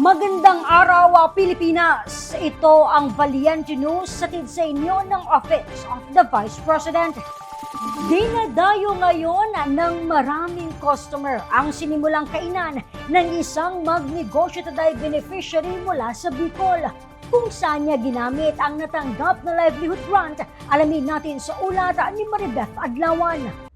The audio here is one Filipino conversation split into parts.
Magandang araw, ah, Pilipinas! Ito ang Valiente News sa sa inyo ng Office of the Vice President. Dinadayo ngayon ng maraming customer ang sinimulang kainan ng isang magnegosyo today beneficiary mula sa Bicol. Kung saan niya ginamit ang natanggap na livelihood grant, alamin natin sa ulat ni Maribeth Adlawan.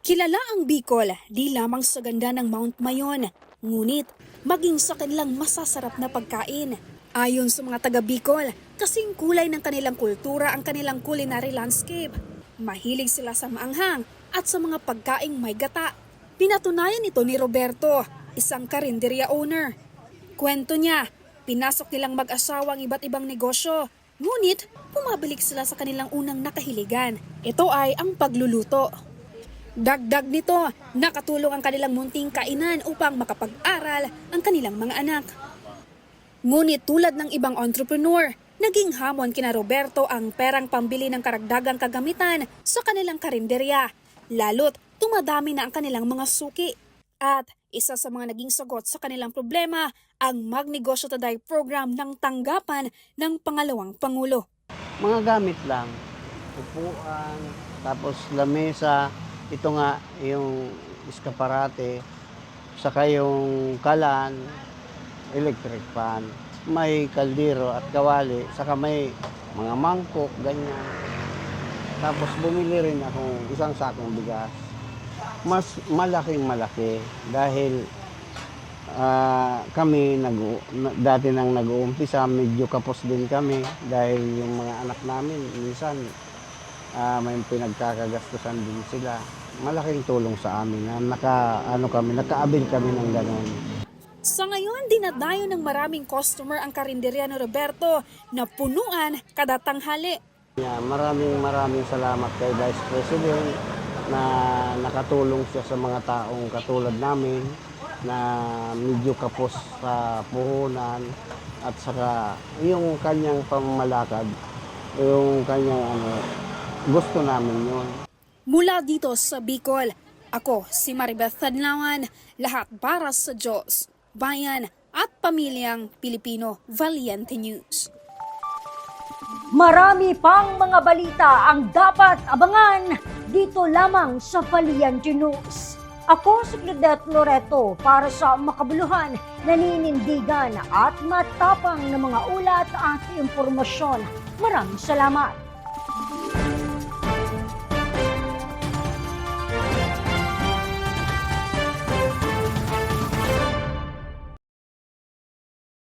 Kilala ang Bicol di lamang sa ganda ng Mount Mayon, ngunit maging sa kanilang masasarap na pagkain. Ayon sa mga taga Bicol, kasing kulay ng kanilang kultura ang kanilang culinary landscape. Mahilig sila sa maanghang at sa mga pagkaing may gata. Pinatunayan ito ni Roberto, isang karinderya owner. Kwento niya, pinasok nilang mag-asawa ang iba't ibang negosyo, ngunit pumabalik sila sa kanilang unang nakahiligan. Ito ay ang pagluluto. Dagdag nito, nakatulong ang kanilang munting kainan upang makapag-aral ang kanilang mga anak. Ngunit tulad ng ibang entrepreneur, naging hamon kina Roberto ang perang pambili ng karagdagang kagamitan sa kanilang karinderya, lalo't tumadami na ang kanilang mga suki. At isa sa mga naging sagot sa kanilang problema, ang Magnegosyo Today program ng tanggapan ng pangalawang Pangulo. mga gamit lang. Upuan, tapos lamesa, ito nga yung iskaparate, saka yung kalan, electric fan, may kaldero at kawali, saka may mga mangkok, ganyan. Tapos bumili rin ako isang sakong bigas. Mas malaking malaki dahil ah, kami nag dati nang nag-uumpisa medyo kapos din kami dahil yung mga anak namin minsan ah, may pinagkakagastusan din sila. Malaking tulong sa amin na naka ano kami nakaabil kami ng ganon. Sa ngayon, dinadayo ng maraming customer ang karinderya ni Roberto na punuan kada tanghali. Yeah, maraming maraming salamat kay Vice President na nakatulong siya sa mga taong katulad namin na medyo kapos sa puhunan at saka yung kanyang pamamalakad, yung kanyang ano, gusto namin yun. Mula dito sa Bicol, ako si Maribeth Tadlawan, lahat para sa Diyos, bayan at pamilyang Pilipino Valiente News. Marami pang mga balita ang dapat abangan dito lamang sa Valiente News. Ako si Claudette Loreto para sa makabuluhan, naninindigan at matapang na mga ulat at impormasyon. Maraming salamat.